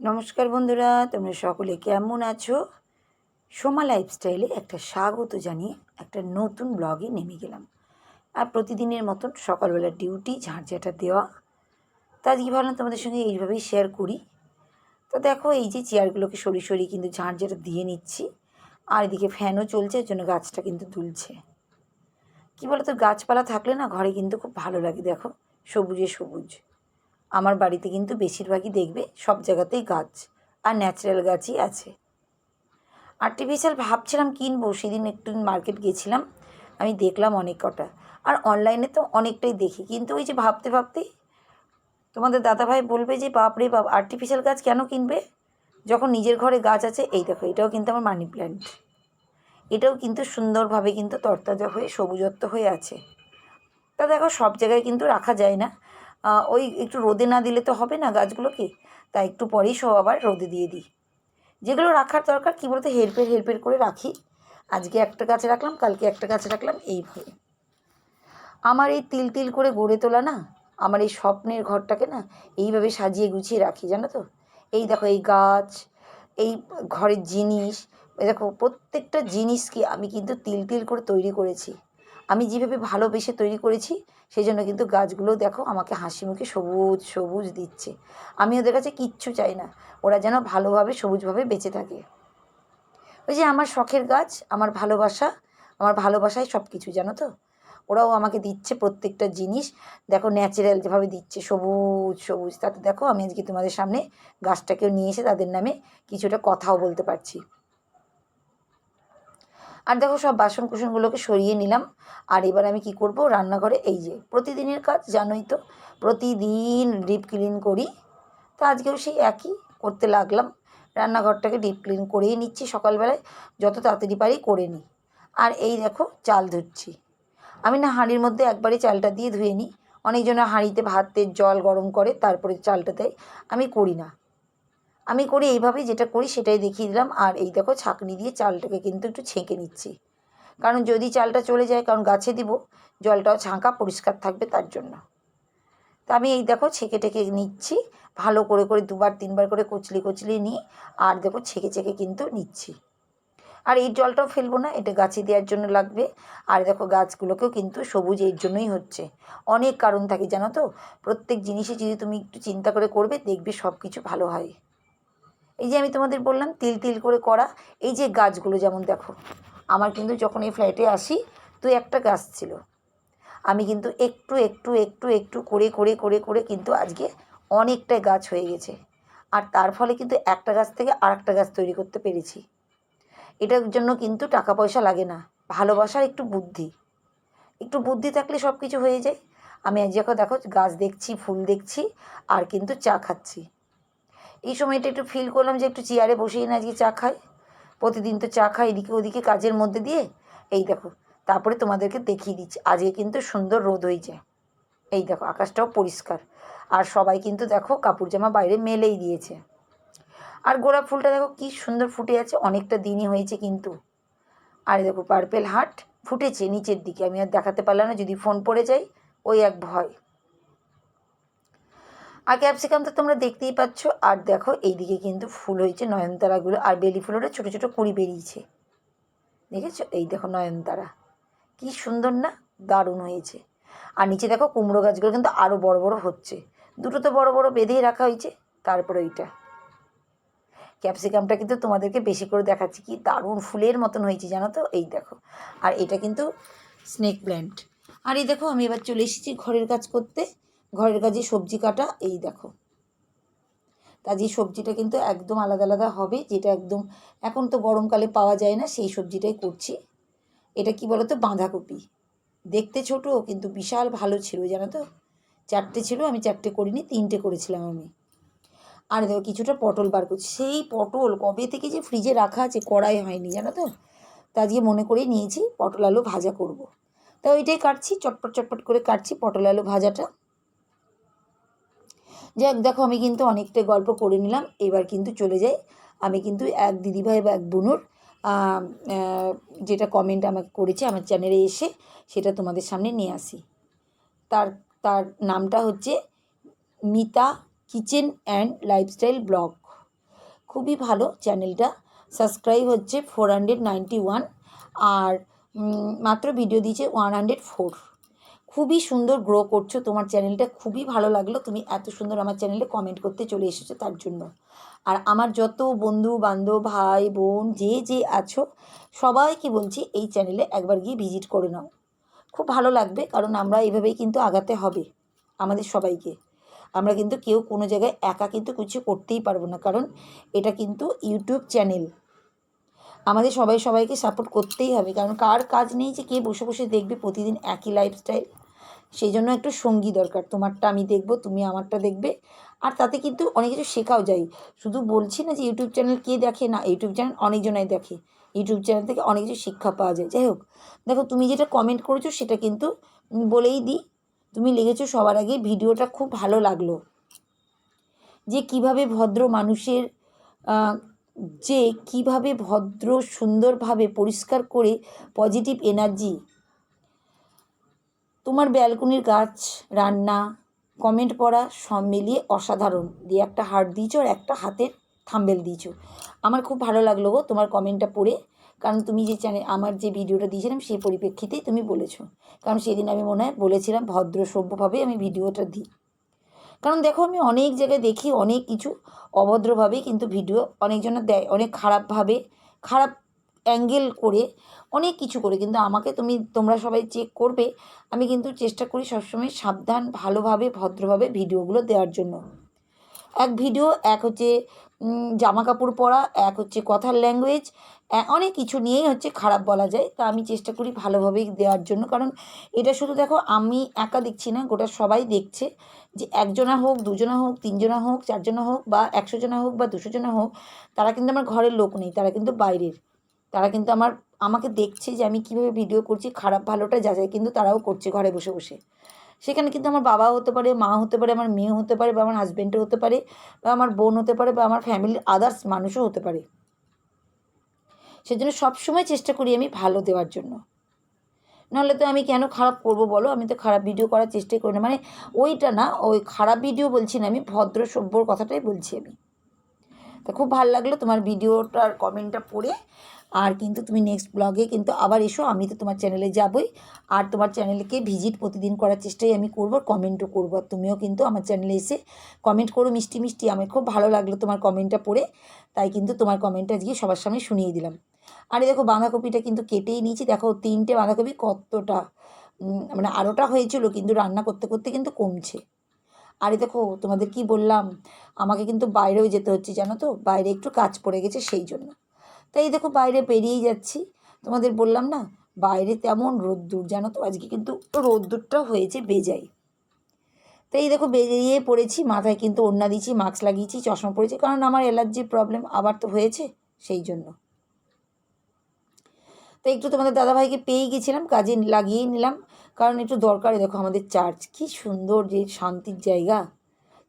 নমস্কার বন্ধুরা, তোমরা সকলে কেমন আছো? সোমা লাইফস্টাইলে একটা স্বাগত জানিয়ে একটা নতুন ব্লগে নেমে গেলাম। আর প্রতিদিনের মতন সকালবেলা ডিউটি, ঝাঁঝাটা দেওয়া, তা আজকে ভাবলাম তোমাদের সঙ্গে এইভাবেই শেয়ার করি। তো দেখো, এই যে চেয়ারগুলোকে সরি সরি কিন্তু ঝাঁঝাটা দিয়ে নিচ্ছি, আর এদিকে ফ্যানও চলছে, এর জন্য গাছটা কিন্তু দুলছে। কী বলতো, গাছপালা থাকলে না ঘরে কিন্তু খুব ভালো লাগে, দেখো, সবুজে সবুজ। আমার বাড়িতে কিন্তু বেশিরভাগই দেখবে সব জায়গাতেই গাছ আর ন্যাচারাল গাছই আছে। আর্টিফিশিয়াল ভাবছিলাম কিনবো, সেদিন একটু মার্কেট গেছিলাম, আমি দেখলাম অনেক কটা। আর অনলাইনে তো অনেকটাই দেখি, কিন্তু ওই যে ভাবতে ভাবতে তোমাদের দাদাভাই বলবে যে বাপরে বাপ আর্টিফিশিয়াল গাছ কেন কিনবে? যখন নিজের ঘরে গাছ আছে, এই দেখো, এটাও কিন্তু আমার মানি প্ল্যান্ট এটাও কিন্তু সুন্দরভাবে কিন্তু তরতাজা হয়ে, সবুজত্ব হয়ে আছে। তা দেখো, সব জায়গায় কিন্তু রাখা যায় না। ওই একটু রোদে না দিলে তো হবে না গাছগুলোকে তাই একটু পরেই সব আবার রোদে দিয়ে দিই। যেগুলো রাখার দরকার, কী বলতো হেল্পের হেল্পের করে রাখি। আজকে একটা গাছে রাখলাম, কালকে একটা গাছে রাখলাম, এইভাবে। আমার এই তিল তিল করে গড়ে তোলা না, আমার এই স্বপ্নের ঘরটাকে না, এইভাবে সাজিয়ে গুছিয়ে রাখি, জানো তো? এই দেখো, এই গাছ, এই ঘরের জিনিস দেখো, প্রত্যেকটা জিনিসকে আমি কিন্তু তিল তিল করে তৈরি করেছি। আমি যেভাবে ভালোবেসে তৈরি করেছি সেই জন্য কিন্তু গাছগুলো দেখো আমাকে হাসি মুখে সবুজ সবুজ দিচ্ছে। আমি ওদের কাছে কিচ্ছু চাই না, ওরা যেন ভালোভাবে, সবুজভাবে বেঁচে থাকে। ওই যে আমার শখের গাছ, আমার ভালোবাসা, আমার ভালোবাসাই সব কিছু জানো তো? ওরাও আমাকে দিচ্ছে প্রত্যেকটা জিনিস। দেখো ন্যাচারাল যেভাবে দিচ্ছে, সবুজ সবুজ। তাতে দেখো আমি আজকে তোমাদের সামনে গাছটাকেও নিয়ে এসে তাদের নামে কিছুটা কথাও বলতে পারছি। আর দেখো সব বাসন কুসনগুলোকে সরিয়ে নিলাম। আর এবার আমি কি করব? রান্নাঘরে এই যে, প্রতিদিনের কাজ জানোই তো, প্রতিদিন ডিপ ক্লিন করি। তো আজকেও সেই একই করতে লাগলাম। রান্নাঘরটাকে ডিপ ক্লিন করেই নিচ্ছি, সকালবেলায় যত তাড়াতাড়ি পারি করে নিই। আর এই দেখো চাল ধুচ্ছি আমি না হাঁড়ির মধ্যে একবারে চালটা দিয়ে ধুয়ে নিই। অনেকজনে হাঁড়িতে ভাতের জল গরম করে তারপরে চালটা দেয়। আমি করি না। আমি করি এইভাবে যেটা করি সেটাই দেখিয়ে দিলাম। আর এই দেখো ছাঁকনি দিয়ে চালটাকে কিন্তু একটু ছেঁকে নিচ্ছি। কারণ যদি চালটা চলে যায়, কারণ গাছে দিব, জলটাও ছাঁকা পরিষ্কার থাকবে তার জন্য। তা আমি এই দেখো ছেঁকে টেকে নিচ্ছি। ভালো করে করে দুবার, তিনবার করে কচলি কচলি নিই আর দেখো ছেঁকে ছেঁকে কিন্তু নিচ্ছি। আর এই জলটাও ফেলব না, এটা গাছে দেওয়ার জন্য লাগবে। আর দেখো গাছগুলোকেও কিন্তু সবুজ এর জন্যই হচ্ছে। অনেক কারণ থাকে, জানো তো? প্রত্যেক জিনিসে যদি তুমি একটু চিন্তা করে করবে, দেখবে সব কিছু ভালো হয়। এই যে আমি তোমাদের বললাম, তিল তিল করে করা, এই যে গাছগুলো যেমন দেখো, আমার কিন্তু যখন এই ফ্ল্যাটে আসি তো একটা গাছ ছিল। আমি কিন্তু একটু একটু একটু একটু করে করে করে করে কিন্তু আজকে অনেকটাই গাছ হয়ে গেছে। আর তার ফলে কিন্তু একটা গাছ থেকে আর একটা গাছ তৈরি করতে পেরেছি। এটার জন্য কিন্তু টাকা পয়সা লাগে না, ভালোবাসার একটু বুদ্ধি। একটু বুদ্ধি থাকলে সব কিছু হয়ে যায়। আমি আজ যখন দেখো, গাছ দেখছি, ফুল দেখছি, আর কিন্তু চা খাচ্ছি। এই সময়টা একটু ফিল করলাম যে একটু চেয়ারে বসেই না আজকে চা খাই। প্রতিদিন তো চা খাই এদিকে ওদিকে কাজের মধ্যে দিয়ে। এই দেখো, তারপরে তোমাদেরকে দেখিয়ে দিচ্ছি। আজকে কিন্তু সুন্দর রোদ হয়েছে। এই দেখো, আকাশটাও পরিষ্কার। আর সবাই কিন্তু দেখো কাপড় জামা বাইরে মেলেই দিয়েছে। আর গোলাপ ফুলটা দেখো কি সুন্দর ফুটে আছে, অনেকটা দিনই হয়েছে কিন্তু। আর দেখো পার্পেল হার্ট ফুটেছে নিচের দিকে। আমি আর দেখাতে পারলাম না, যদি ফোন পড়ে যাই ওই এক ভয়। আর ক্যাপসিকাম তো তোমরা দেখতেই পাচ্ছ। আর দেখো, এইদিকে কিন্তু ফুল হয়েছে নয়নতারাগুলো। আর বেলি ফুলেরও ছোটো ছোটো কুড়ি বেরিয়েছে। দেখেছ? এই দেখো নয়নতারা। কি সুন্দর না? দারুণ হয়েছে। আর নিচে দেখো কুমড়ো গাছগুলো কিন্তু আরও বড় বড় হচ্ছে। দুটো তো বড় বড় বেঁধেই রাখা হয়েছে। তারপরে ওইটা। ক্যাপসিকামটা কিন্তু তোমাদেরকে বেশি করে দেখাচ্ছি। কি দারুণ ফুলের মতন হয়েছে, জানো তো? এই দেখো। আর এটা কিন্তু স্নেক প্ল্যান্ট আর এই দেখো, আমি এবার চলে এসেছি ঘরের কাজ করতে। ঘরের কাজে সবজি কাটা, এই দেখো। যে সবজিটা কিন্তু একদম আলাদা আলাদা হবে, যেটা একদম এখন তো গরমকালে পাওয়া যায় না, সেই সবজিটাই করছি। এটা কি বলো তো বাঁধাকপি। দেখতে ছোট, কিন্তু বিশাল ভালো ছিল, জানো তো? চারটে ছিল, আমি চারটে করিনি, তিনটে করেছিলাম আমি। আর দেখো, কিছুটা পটল বার করছি। সেই পটল কবে থেকে যে ফ্রিজে রাখা আছে, কড়াই হয়নি, জানো তো? তা আজকে মনে করেই নিয়েছি, পটল আলু ভাজা করব। তা ওইটাই কাটছি, চটপট চটপট করে কাটছি, পটল আলু ভাজাটা। যাক, দেখো আমি কিন্তু অনেকটা গল্প করে নিলাম। এবার কিন্তু চলে যাই। আমি কিন্তু এক দিদিভাই বা এক বোনুর যেটা কমেন্ট আমাকে করেছে আমার চ্যানেলে এসে, সেটা তোমাদের সামনে নিয়ে আসি। তার তার নামটা হচ্ছে Mita kitchen and lifestyle blog. খুবই ভালো চ্যানেলটা সাবস্ক্রাইব হচ্ছে ফোর হান্ড্রেড নাইনটি ওয়ান আর মাত্র ভিডিও দিয়েছে ওয়ান হান্ড্রেড ফোর খুবই সুন্দর গ্রো করছ। তোমার চ্যানেলটা খুবই ভালো লাগল। তুমি এত সুন্দর আমার চ্যানেলে কমেন্ট করতে চলে এসেছ তার জন্য। আর আমার যত বন্ধু, বান্ধব, ভাই, বোন, যে যে আছো, সবাইকে বলছি এই চ্যানেলে একবার গিয়ে ভিজিট করে নাও। খুব ভালো লাগবে, কারণ আমরা এইভাবেই কিন্তু আগাতে হবে আমাদের সবাইকে। আমরা কিন্তু কেউ কোনো জায়গায় একা কিন্তু কিছু করতেই পারব না, কারণ এটা কিন্তু ইউটিউব চ্যানেল আমাদের সবাই সবাইকে সাপোর্ট করতেই হবে, কারণ কার কাজ নেই যে কে বসে বসে দেখবে প্রতিদিন একই লাইফস্টাইল সেই জন্য একটু সঙ্গী দরকার। তোমারটা আমি দেখব, তুমি আমারটা দেখবে। আর তাতে কিন্তু অনেক কিছু শেখাও যায়। শুধু বলছি না যে ইউটিউব চ্যানেল কে দেখে? না, ইউটিউব চ্যানেল অনেকজনাই দেখে। ইউটিউব চ্যানেল থেকে অনেক কিছু শিক্ষা পাওয়া যায়। যাই হোক, দেখো তুমি যেটা কমেন্ট করেছ সেটা কিন্তু বলেই দিই। তুমি লিখেছো সবার আগে, ভিডিওটা খুব ভালো লাগল। যে কীভাবে ভদ্র মানুষের যে কীভাবে ভদ্র সুন্দরভাবে পরিষ্কার করে পজিটিভ এনার্জি তোমার ব্যালকনির গাছ, রান্না কমেন্ট পড়া সব মিলিয়ে অসাধারণ। দিয়ে একটা হার্ট দিয়েছ আর একটা হাতের থাম্বেল দিয়েছ। আমার খুব ভালো লাগল গো তোমার কমেন্টটা পড়ে। কারণ তুমি যে চ্যানেল আমার যে ভিডিওটা দিয়েছিলাম সেই পরিপ্রেক্ষিতেই তুমি বলেছ। কারণ সেদিন আমি মনে হয় বলেছিলাম ভদ্র সভ্যভাবে আমি ভিডিওটা দিই। কারণ দেখো আমি অনেক জায়গায় দেখি অনেক কিছু অভদ্রভাবে কিন্তু ভিডিও অনেকজনের দেয়, অনেক খারাপভাবে, খারাপ অ্যাঙ্গেল করে অনেক কিছু করে। কিন্তু আমাকে তুমি, তোমরা সবাই চেক করবে। আমি কিন্তু চেষ্টা করি সবসময় সাবধান, ভালোভাবে, ভদ্রভাবে ভিডিওগুলো দেওয়ার জন্য। এক ভিডিও, এক হচ্ছে জামা কাপড় পরা, এক হচ্ছে কথার ল্যাঙ্গুয়েজ অনেক কিছু নিয়েই হচ্ছে খারাপ বলা যায়। তা আমি চেষ্টা করি ভালোভাবেই দেওয়ার জন্য। কারণ এটা শুধু দেখো, আমি একা দেখছি না, গোটা সবাই দেখছে যে একজনা হোক, দুজনা হোক, তিনজনা হোক, চারজনা হোক বা একশো জনা হোক বা দুশো জনা হোক, তারা কিন্তু আমার ঘরের লোক নেই, তারা কিন্তু বাইরের। তারা কিন্তু আমার, আমাকে দেখছে যে আমি কীভাবে ভিডিও করছি, খারাপ ভালোটা যাচাই কিন্তু তারাও করছে ঘরে বসে বসে। সেখানে কিন্তু আমার বাবা হতে পারে মা হতে পারে, আমার মেয়ে হতে পারে, বা আমার হাজব্যান্ডও হতে পারে, বা আমার বোন হতে পারে, বা আমার ফ্যামিলির আদার্স মানুষও হতে পারে। সেজন্য সবসময় চেষ্টা করি আমি ভালো দেওয়ার জন্য। নাহলে তো আমি কেন খারাপ করব বলো? আমি তো খারাপ ভিডিও করার চেষ্টাই করি না। মানে ওইটা না, ওই খারাপ ভিডিও বলছি না আমি, ভদ্র সভ্যর কথাটাই বলছি আমি। তা খুব ভালো লাগল তোমার ভিডিওটার কমেন্টটা পড়ে। আর কিন্তু তুমি নেক্সট ব্লগে কিন্তু আবার এসো, আমি তো তোমার চ্যানেলে যাবই। আর তোমার চ্যানেলকে ভিজিট প্রতিদিন করার চেষ্টাই আমি করব কমেন্টও করব। আর তুমিও কিন্তু আমার চ্যানেলে এসে কমেন্ট করো মিষ্টি মিষ্টি। আমার খুব ভালো লাগল তোমার কমেন্টটা পড়ে। তাই কিন্তু তোমার কমেন্টটা গিয়ে সবার সামনে শুনিয়ে দিলাম। আরে দেখো বাঁধাকপিটা কিন্তু কেটেই নিয়েছি। দেখো তিনটে বাঁধাকপি কতটা মানে আরোটা হয়েছিল, কিন্তু রান্না করতে করতে কিন্তু কমছে। আরে দেখো, তোমাদের কি বললাম? আমাকে কিন্তু বাইরেও যেতে হচ্ছে, জানো তো? বাইরে একটু কাজ পড়ে গেছে সেই জন্য। তাই দেখো, বাইরে বেরিয়েই যাচ্ছি। তোমাদের বললাম না, বাইরে তেমন রোদ্দুর, জানো তো? আজকে কিন্তু রোদ্দুরটা হয়েছে বেজাই তাই দেখো, বেরিয়ে পড়েছি, মাথায় কিন্তু ওড়না দিয়েছি মাস্ক লাগিয়েছি, চশমা পরেছি, কারণ আমার অ্যালার্জির প্রবলেম আবার তো হয়েছে সেই জন্য। তো একটু তোমাদের দাদাভাইকে পেয়ে গেছিলাম, কাজে লাগিয়েই নিলাম। কারণ একটু দরকারে দেখো আমাদের চার্চ, কি সুন্দর যে শান্তির জায়গা।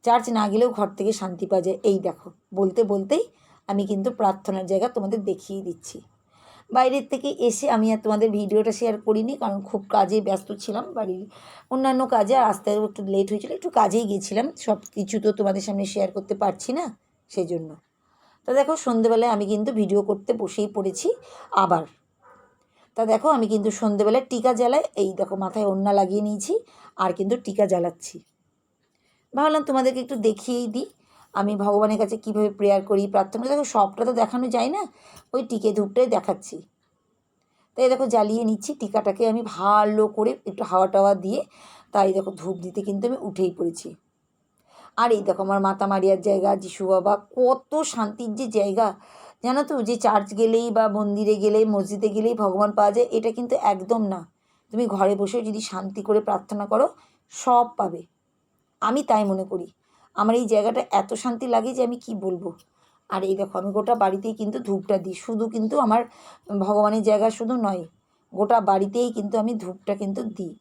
চার্চ না গেলেও ঘর থেকে শান্তি পাওয়া যায়। এই দেখো, বলতে বলতেই আমি কিন্তু প্রার্থনার জায়গা তোমাদের দেখিয়ে দিচ্ছি। বাইরের থেকে এসে আমি আর তোমাদের ভিডিওটা শেয়ার করিনি, কারণ খুব কাজে ব্যস্ত ছিলাম বাড়ির অন্যান্য কাজে, আর আসতে একটু লেট হয়েছিল, একটু কাজেই গেছিলাম। সব কিছু তো তোমাদের সামনে শেয়ার করতে পারছি না সেই জন্য তা দেখো, সন্ধেবেলায় আমি কিন্তু ভিডিও করতে বসেই পড়েছি, আবার তা দেখো, আমি কিন্তু সন্ধেবেলায় টিকা জ্বালাই, এই দেখো মাথায় ওড়না লাগিয়ে নিয়েছি আর কিন্তু টিকা জ্বালাচ্ছি। ভাবলাম তোমাদেরকে একটু দেখিয়েই দিই, আমি ভগবানের কাছে কীভাবে প্রেয়ার করি, প্রার্থনা দেখো, সবটা তো দেখানো যায় না, ওই টিকে ধূপটাই দেখাচ্ছি। তাই দেখো, জ্বালিয়ে নিচ্ছি, টিকাটাকে আমি ভালো করে একটু হাওয়া টাওয়া দিয়ে, তাই দেখো ধূপ দিতে কিন্তু আমি উঠেই পড়েছি। আর এই দেখো, আমার মাতা মারিয়ার জায়গা, যিশু বাবা, কত শান্তির যে জায়গা জানো তো, যে চার্চ গেলেই বা মন্দিরে গেলেই, মসজিদে গেলেই ভগবান পাওয়া যায়, এটা কিন্তু একদম না। তুমি ঘরে বসেও যদি শান্তি করে প্রার্থনা করো, সব পাবে। আমি তাই মনে করি। আমার এই জায়গাটা এত শান্তি লাগে যে আমি কি বলব? আর এই দেখো, আমি গোটা বাড়িতেই কিন্তু ধূপটা দিই। শুধু কিন্তু আমার ভগবানের জায়গা শুধু নয়, গোটা বাড়িতেই কিন্তু আমি ধূপটা কিন্তু দিই।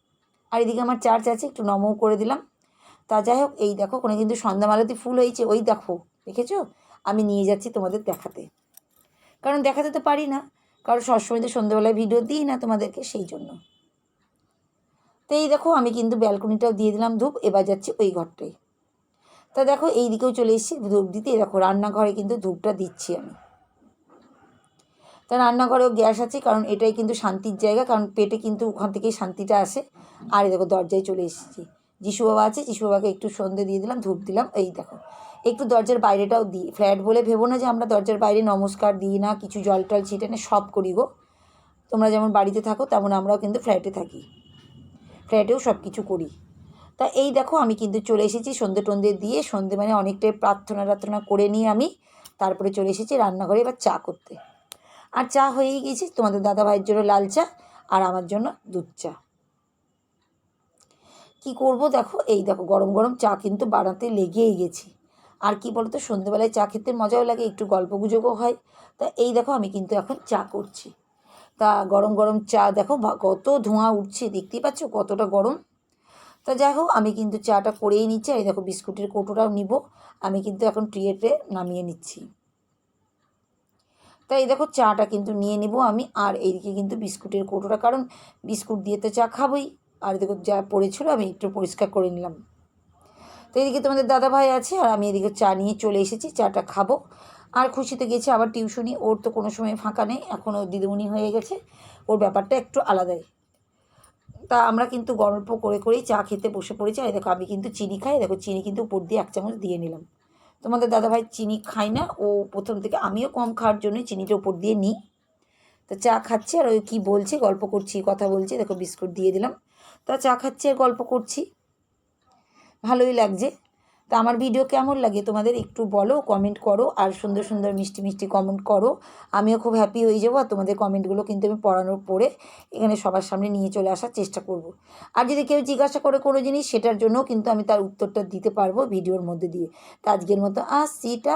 আর এদিকে আমার চার্চ আছে, একটু নমও করে দিলাম। তা যাই হোক, এই দেখো কোনো কিন্তু সন্ধ্যামালাতে ফুল হয়েছে, ওই দেখো, দেখেছ? আমি নিয়ে যাচ্ছি তোমাদের দেখাতে। কারণ দেখাতে তো পারি না। কারণ সবসময় তো সন্ধ্যাবেলায় ভিডিও দিই না তোমাদেরকে, সেই জন্য। তো এই দেখো, আমি কিন্তু ব্যালকনিটাও দিয়ে দিলাম ধূপ, এবার যাচ্ছি ওই ঘরটাই তা দেখো এই দিকেও চলে এসেছি ধূপ দিতে। দেখো, রান্নাঘরে কিন্তু ধূপটা দিচ্ছি আমি। তা রান্নাঘরেও গ্যাস আছে, কারণ এটাই কিন্তু শান্তির জায়গা, কারণ পেটে কিন্তু ওখান থেকেই শান্তিটা আসে। আর দেখো, দরজায় চলে এসেছি। যিশু বাবা আছে, যিশু বাবাকে একটু সন্ধে দিয়ে দিলাম, ধূপ দিলাম, এই দেখো। একটু দরজার বাইরেটাও দিই ফ্ল্যাট বলে ভেবো না যে আমরা দরজার বাইরে নমস্কার দিই না, কিছু জল টল ছিটে না, সব করি গো। তোমরা যেমন বাড়িতে থাকো, তেমন আমরাও কিন্তু ফ্ল্যাটে থাকি। ফ্ল্যাটেও সব কিছু করি। তা এই দেখো, আমি কিন্তু চলে এসেছি সন্ধে টন্ধে দিয়ে, সন্ধে মানে অনেকটাই প্রার্থনা টার্থনা করে নিয়ে আমি, তারপরে চলে এসেছি রান্নাঘরে এবার চা করতে। আর চা হয়েই গেছে, তোমাদের দাদা ভাইয়ের জন্য লাল চা, আর আমার জন্য দুধ চা। কি করব দেখো? এই দেখো, গরম গরম চা কিন্তু বানাতে লেগেই গেছি। আর কি বলতো, সন্ধেবেলায় চা খেতে মজাও লাগে, একটু গল্প গুজবও হয়। তা এই দেখো, আমি কিন্তু এখন চা করছি। তা গরম গরম চা দেখো কত ধোঁয়া উঠছে, দেখতেই পাচ্ছ কতটা গরম। তা যাই হোক, আমি কিন্তু চাটা করেই নিচ্ছি। আর দেখো, বিস্কুটের কৌটোটাও নিব। আমি কিন্তু এখন ট্রিয়েতে নামিয়ে নিচ্ছি। তাই দেখো, চাটা কিন্তু নিয়ে নিব আমি। আর এইদিকে কিন্তু বিস্কুটের কৌটোটা, কারণ বিস্কুট দিয়ে তো চা খাবোই। আর দেখো যা পড়েছিল আমি একটু পরিষ্কার করে নিলাম। তো এদিকে তোমাদের দাদা ভাই আছে আর আমি এদিকে চা নিয়ে চলে এসেছি, চাটা খাব। আর খুশিতে গেছে আবার টিউশনি, ওর তো কোনো সময় ফাঁকা নেই এখন ও দিদিমণি হয়ে গেছে, ওর ব্যাপারটা একটু আলাদাই। তা আমরা কিন্তু গল্প করে করেই চা খেতে বসে পড়েছি, আর দেখো আমি কিন্তু চিনি খাই, দেখো চিনি কিন্তু উপর দিয়ে এক চামচ দিয়ে নিলাম। তোমাদের দাদাভাই চিনি খায় না, ও প্রথম থেকে আমিও কম খাওয়ার জন্যই চিনিটা উপর দিয়ে নিই। তো চা খাচ্ছি আর ওই কী বলছে, গল্প করছি, কথা বলছে, দেখো বিস্কুট দিয়ে দিলাম। তা চা খাচ্ছি আর গল্প করছি। ভালোই লাগছে। তা আমার ভিডিও কেমন লাগে তোমাদের একটু বলো কমেন্ট করো আর সুন্দর সুন্দর মিষ্টি মিষ্টি কমেন্ট করো। আমিও খুব হ্যাপি হয়ে যাব আর তোমাদের কমেন্টগুলো কিন্তু আমি পড়ানোর পরে এখানে সবার সামনে নিয়ে চলে আসার চেষ্টা করব। আর যদি কেউ জিজ্ঞাসা করে কোনো জিনিস, সেটার জন্যও কিন্তু আমি তার উত্তরটা দিতে পারব ভিডিওর মধ্যে দিয়ে। তা আজকের মতো আসছি টা